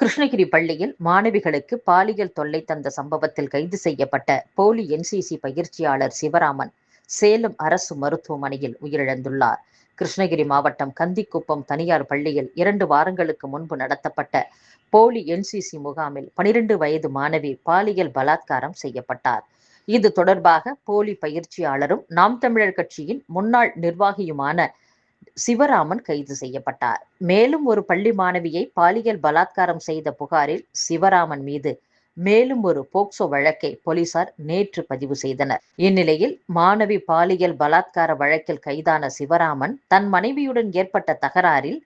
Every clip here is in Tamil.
கிருஷ்ணகிரி பள்ளியில் மாணவிகளுக்கு பாலியல் தொல்லை தந்த சம்பவத்தில் கைது செய்யப்பட்ட போலி என்சிசி பயிற்சியாளர் சிவராமன் சேலம் அரசு மருத்துவமனையில் உயிரிழந்துள்ளார். கிருஷ்ணகிரி மாவட்டம் கந்திக்குப்பம் தனியார் பள்ளியில் இரண்டு வாரங்களுக்கு முன்பு நடத்தப்பட்ட போலி என்சிசி முகாமில் பனிரெண்டு வயது மாணவி பாலியல் பலாத்காரம் செய்யப்பட்டார். இது தொடர்பாக போலி பயிற்சியாளரும் நாம் தமிழர் கட்சியின் முன்னாள் நிர்வாகியுமான சிவராமன் கைது செய்யப்பட்டார். மேலும் ஒரு பள்ளி மாணவியை பாலியல் பலாத்காரம் செய்த புகாரில் சிவராமன் மீது மேலும் ஒரு போக்சோ வழக்கை போலீசார் நேற்று பதிவு செய்தனர். இந்நிலையில் மாணவி பாலியல் பலாத்கார வழக்கில் கைதான சிவராமன் தன் மனைவியுடன் ஏற்பட்ட தகராறில்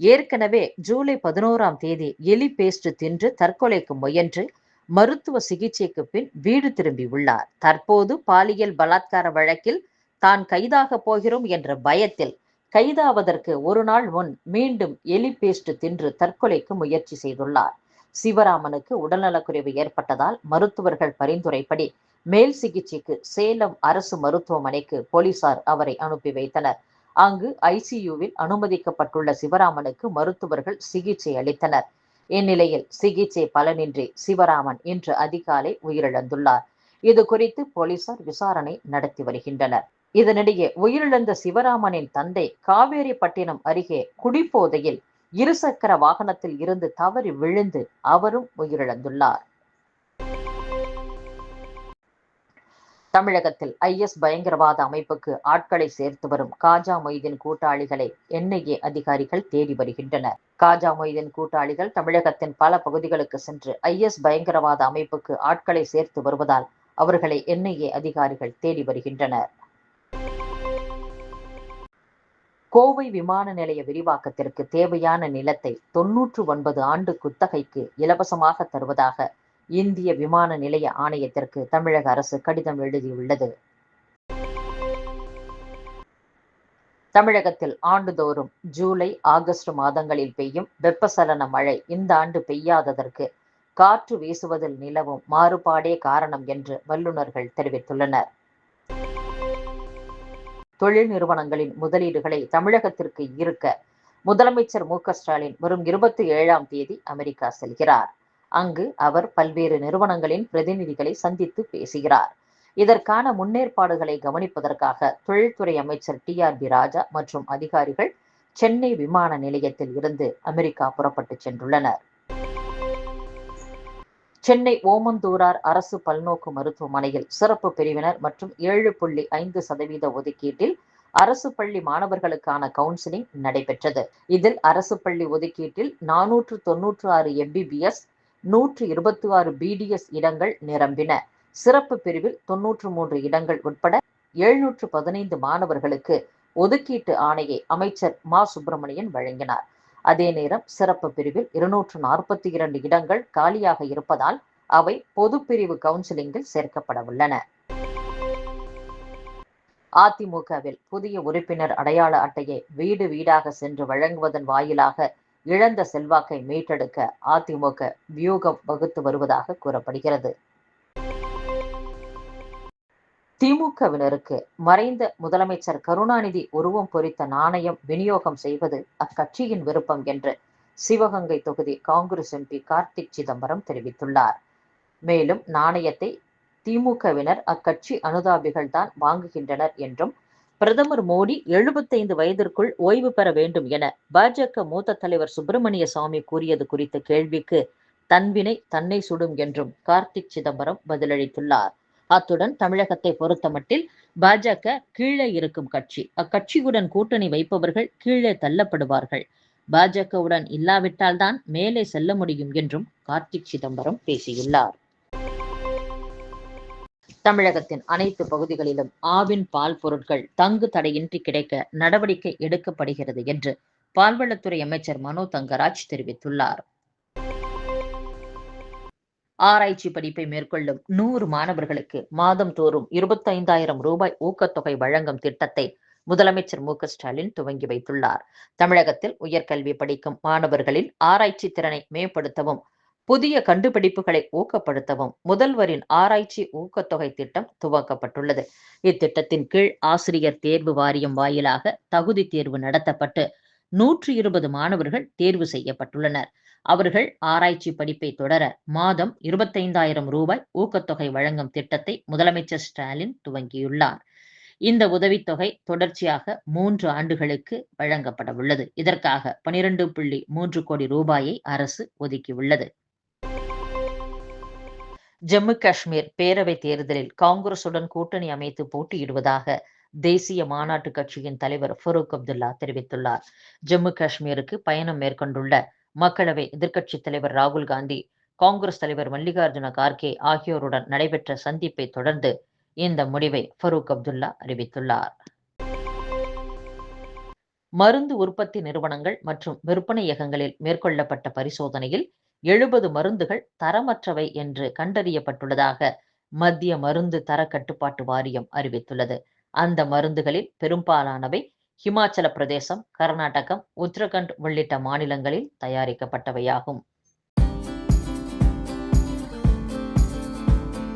ஏற்கனவே ஜூலை பதினோராம் தேதி எலி பேஸ்ட் தின்று தற்கொலைக்கு முயன்று மருத்துவ சிகிச்சைக்கு பின் வீடு திரும்பியுள்ளார் தற்போது பாலியல் பலாத்கார வழக்கில் தான் கைதாக போகிறோம் என்ற பயத்தில் கைதாவதற்கு ஒரு நாள் முன் மீண்டும் எலி பேஸ்ட் தின்று தற்கொலைக்கு முயற்சி செய்துள்ளார். சிவராமனுக்கு உடல்நலக்குறைவு ஏற்பட்டதால் மருத்துவர்கள் பரிந்துரைப்படி மேல் சிகிச்சைக்கு சேலம் அரசு மருத்துவமனைக்கு போலீசார் அவரை அனுப்பி வைத்தனர். அங்கு ஐசியூவில் அனுமதிக்கப்பட்டுள்ள சிவராமனுக்கு மருத்துவர்கள் சிகிச்சை அளித்தனர். இந்நிலையில் சிகிச்சை பலனின்றி சிவராமன் இன்று அதிகாலை உயிரிழந்துள்ளார். இது குறித்து போலீசார் விசாரணை நடத்தி வருகின்றனர். இதனிடையே உயிரிழந்த சிவராமனின் தந்தை காவேரிப்பட்டினம் அருகே குடிப்போதையில் இருசக்கர வாகனத்தில் இருந்து தவறி விழுந்து அவரும் உயிரிழந்துள்ளார். தமிழகத்தில் ஐஎஸ் பயங்கரவாத அமைப்புக்கு ஆட்களை சேர்த்து வரும் காஜா மொய்தீன் கூட்டாளிகளை என்ஐஏ அதிகாரிகள் தேடி வருகின்றனர். காஜா மொய்தீன் கூட்டாளிகள் தமிழகத்தின் பல பகுதிகளுக்கு சென்று ஐஎஸ் பயங்கரவாத அமைப்புக்கு ஆட்களை சேர்த்து வருவதால் அவர்களை என்ஐஏ அதிகாரிகள் தேடி வருகின்றனர். கோவை விமான நிலைய விரிவாக்கத்திற்கு தேவையான நிலத்தை தொன்னூற்று ஒன்பது ஆண்டு குத்தகைக்கு இலவசமாக தருவதாக இந்திய விமான நிலைய ஆணையத்திற்கு தமிழக அரசு கடிதம் எழுதியுள்ளது. தமிழகத்தில் ஆண்டுதோறும் ஜூலை ஆகஸ்ட் மாதங்களில் பெய்யும் வெப்பசலன மழை இந்த ஆண்டு பெய்யாததற்கு காற்று வீசுவதில் நிலவும் மாறுபாடே காரணம் என்று வல்லுநர்கள் தெரிவித்துள்ளனர். தொழில் நிறுவனங்களின் முதலீடுகளை தமிழகத்திற்கு ஈர்க்க முதலமைச்சர் மு ஸ்டாலின் வரும் இருபத்தி ஏழாம் தேதி அமெரிக்கா செல்கிறார். அங்கு அவர் பல்வேறு நிறுவனங்களின் பிரதிநிதிகளை சந்தித்து பேசுகிறார். இதற்கான முன்னேற்பாடுகளை கவனிப்பதற்காக தொழில்துறை அமைச்சர் டி ஆர் பி ராஜா மற்றும் அதிகாரிகள் சென்னை விமான நிலையத்தில் இருந்து அமெரிக்கா புறப்பட்டு சென்றுள்ளனர். சென்னை ஓமந்தூரார் அரசு பல்நோக்கு மருத்துவமனையில் சிறப்பு பிரிவினர் மற்றும் ஏழு புள்ளி ஐந்து சதவீத ஒதுக்கீட்டில் அரசு பள்ளி மாணவர்களுக்கான கவுன்சிலிங் நடைபெற்றது. இதில் அரசு பள்ளி ஒதுக்கீட்டில் நானூற்று தொன்னூற்று ஆறு எம்பிபிஎஸ் நூற்று இருபத்தி ஆறு பிடிஎஸ் இடங்கள் நிரம்பின. சிறப்பு பிரிவில் தொன்னூற்று மூன்று இடங்கள் உட்பட எழுநூற்று பதினைந்து மாணவர்களுக்கு ஒதுக்கீட்டு ஆணையை அமைச்சர் மா. சுப்பிரமணியன் வழங்கினார். அதே நேரம் சிறப்பு பிரிவில் இருநூற்று நாற்பத்தி இரண்டு இடங்கள் காலியாக இருப்பதால் அவை பொது பிரிவு கவுன்சிலிங்கில் சேர்க்கப்பட உள்ளன அதிமுகவில் புதிய உறுப்பினர் அடையாள அட்டையை வீடு வீடாக சென்று வழங்குவதன் வாயிலாக இழந்த செல்வாக்கை மீட்டெடுக்க அதிமுக வியூகம் வகுத்து வருவதாக கூறப்படுகிறது. திமுகவினருக்கு மறைந்த முதலமைச்சர் கருணாநிதி உருவம் பொறித்த நாணயம் விநியோகம் செய்வது அக்கட்சியின் விருப்பம் என்று சிவகங்கை தொகுதி காங்கிரஸ் எம்பி கார்த்திக் சிதம்பரம் தெரிவித்துள்ளார். மேலும் நாணயத்தை திமுகவினர் அக்கட்சி அனுதாபிகள் தான் வாங்குகின்றனர் என்றும் பிரதமர் மோடி எழுபத்தைந்து வயதிற்குள் ஓய்வு பெற வேண்டும் என பாஜக மூத்த தலைவர் சுப்பிரமணிய சாமி கூறியது குறித்த கேள்விக்கு தன்வினை தன்னை சுடும் என்றும் கார்த்திக் சிதம்பரம் பதிலளித்துள்ளார். அத்துடன் தமிழகத்தை பொறுத்தமட்டில் பாஜக கீழே இருக்கும் கட்சி. அக்கட்சியுடன் கூட்டணி வைப்பவர்கள் கீழே தள்ளப்படுவார்கள். பாஜகவுடன் இல்லாவிட்டால் தான் மேலே செல்ல முடியும் என்றும் கார்த்திக் சிதம்பரம் பேசியுள்ளார். தமிழகத்தின் அனைத்து பகுதிகளிலும் ஆவின் பால் பொருட்கள் தங்கு தடையின்றி கிடைக்க நடவடிக்கை எடுக்கப்படுகிறது என்று பால்வளத்துறை அமைச்சர் மனோ தங்கராஜ் தெரிவித்துள்ளார். ஆராய்ச்சி படிப்பை மேற்கொள்ளும் நூறு மாணவர்களுக்கு மாதம் தோறும் இருபத்தைந்தாயிரம் ரூபாய் ஊக்கத்தொகை வழங்கும் திட்டத்தை முதலமைச்சர் மு ஸ்டாலின் துவங்கி வைத்துள்ளார். தமிழகத்தில் உயர்கல்வி படிக்கும் மாணவர்களின் ஆராய்ச்சி திறனை மேம்படுத்தவும் புதிய கண்டுபிடிப்புகளை ஊக்கப்படுத்தவும் முதல்வரின் ஆராய்ச்சி ஊக்கத்தொகை திட்டம் துவக்கப்பட்டுள்ளது. இத்திட்டத்தின் கீழ் ஆசிரியர் தேர்வு வாரியம் வாயிலாக தகுதி தேர்வு நடத்தப்பட்டு நூற்றி இருபது மாணவர்கள் தேர்வு செய்யப்பட்டுள்ளனர். அவர்கள் ஆராய்ச்சி படிப்பை தொடர மாதம் இருபத்தைந்தாயிரம் ரூபாய் ஊக்கத்தொகை வழங்கும் திட்டத்தை முதலமைச்சர் ஸ்டாலின் துவங்கியுள்ளார். இந்த உதவித்தொகை தொடர்ச்சியாக மூன்று ஆண்டுகளுக்கு வழங்கப்பட உள்ளது. இதற்காக பனிரெண்டு புள்ளி மூன்று கோடி ரூபாயை அரசு ஒதுக்கியுள்ளது. ஜம்மு காஷ்மீர் பேரவை தேர்தலில் காங்கிரசுடன் கூட்டணி அமைத்து போட்டியிடுவதாக தேசிய மாநாட்டு கட்சியின் தலைவர் ஃபரூக் அப்துல்லா தெரிவித்துள்ளார். ஜம்மு காஷ்மீருக்கு பயணம் மேற்கொண்டுள்ள மக்களவை எதிர்க்கட்சித் தலைவர் ராகுல் காந்தி காங்கிரஸ் தலைவர் மல்லிகார்ஜுன கார்கே ஆகியோருடன் நடைபெற்ற சந்திப்பை தொடர்ந்து இந்த முடிவை ஃபரூக் அப்துல்லா அறிவித்துள்ளார். மருந்து உற்பத்தி நிறுவனங்கள் மற்றும் விற்பனையகங்களில் மேற்கொள்ளப்பட்ட பரிசோதனையில் எழுபது மருந்துகள் தரமற்றவை என்று கண்டறியப்பட்டுள்ளதாக மத்திய மருந்து தர கட்டுப்பாட்டு வாரியம் அறிவித்துள்ளது. அந்த மருந்துகளில் பெரும்பாலானவை ஹிமாச்சல பிரதேசம் கர்நாடகம் உத்தரகண்ட் உள்ளிட்ட மாநிலங்களில் தயாரிக்கப்பட்டவையாகும்.